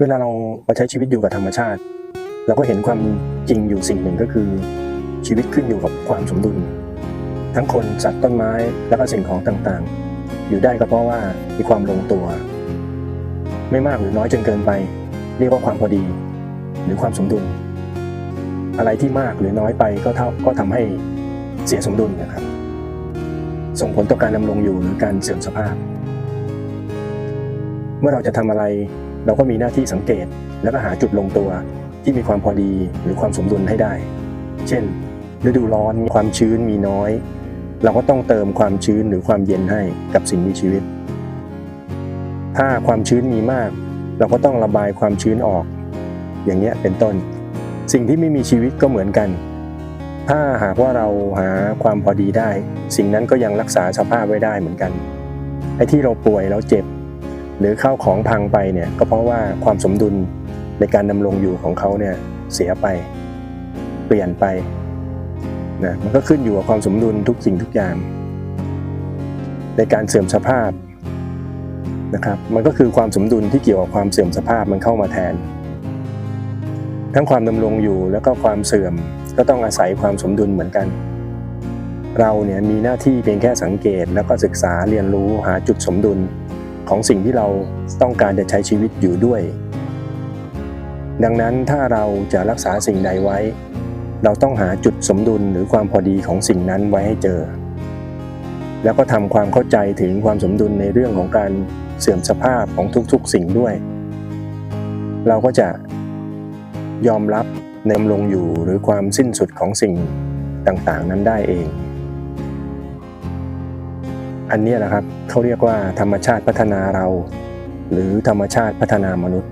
เวลาเรามาใช้ชีวิตอยู่กับธรรมชาติ เราก็เห็นความจริงอยู่สิ่งหนึ่งก็คือ ชีวิตขึ้นอยู่กับความสมดุล ทั้งคนสัตว์ต้นไม้และก็สิ่งของต่างๆ อยู่ได้ก็เพราะว่ามีความลงตัว ไม่มากหรือน้อยจนเกินไป เรียกว่าความพอดี หรือความสมดุล อะไรที่มากหรือน้อยไปก็เท่าก็ทำให้เสียสมดุลนะครับ ส่งผลต่อการดำรงอยู่หรือการเสื่อมสภาพ เมื่อเราจะทำอะไร เราก็มีหน้าที่สังเกตแล้วก็หาจุดลงตัวที่มีความพอดีหรือความสมดุลให้ได้ เช่น ฤดูร้อนความชื้นมีน้อย เราก็ต้องเติมความชื้นหรือความเย็นให้กับสิ่งมีชีวิต ถ้าความชื้นมีมาก เราก็ต้องระบายความชื้นออก อย่างเงี้ยเป็นต้น สิ่งที่ไม่มีชีวิตก็เหมือนกัน ถ้าหากว่าเราหาความพอดีได้ สิ่งนั้นก็ยังรักษาสภาพไว้ได้เหมือนกันไอ้ที่เราป่วยเราเจ็บ หรือข้าวของพังไปเนี่ยก็เพราะว่าความสมดุลในการดำรงอยู่ของเขาเนี่ยเสียไป เปลี่ยนไปนะมันก็ขึ้นอยู่กับความสมดุลทุกสิ่งทุกอย่าง ในการเสื่อมสภาพนะครับมันก็คือความสมดุลที่เกี่ยวกับความเสื่อมสภาพมันเข้ามาแทน ทั้งความดำรงอยู่แล้วก็ความเสื่อมก็ต้องอาศัยความสมดุลเหมือนกัน เราเนี่ยมีหน้าที่เพียงแค่สังเกตแล้วก็ศึกษาเรียนรู้หาจุดสมดุล ของสิ่งที่เราต้องการจะใช้ชีวิตอยู่ด้วย ดังนั้นถ้าเราจะรักษาสิ่งใดไว้ เราต้องหาจุดสมดุลหรือความพอดีของสิ่งนั้นไว้ให้เจอ แล้วก็ทำความเข้าใจถึงความสมดุลในเรื่องของการเสื่อมสภาพของทุกๆ สิ่งด้วย เราก็จะยอมรับในดำรงอยู่หรือความสิ้นสุดของสิ่งต่างๆ นั้นได้เอง อันนี้ยนะครับเขาเรียกว่าธรรมชาติพัฒนาเรา หรือธรรมชาติพัฒนามนุษย์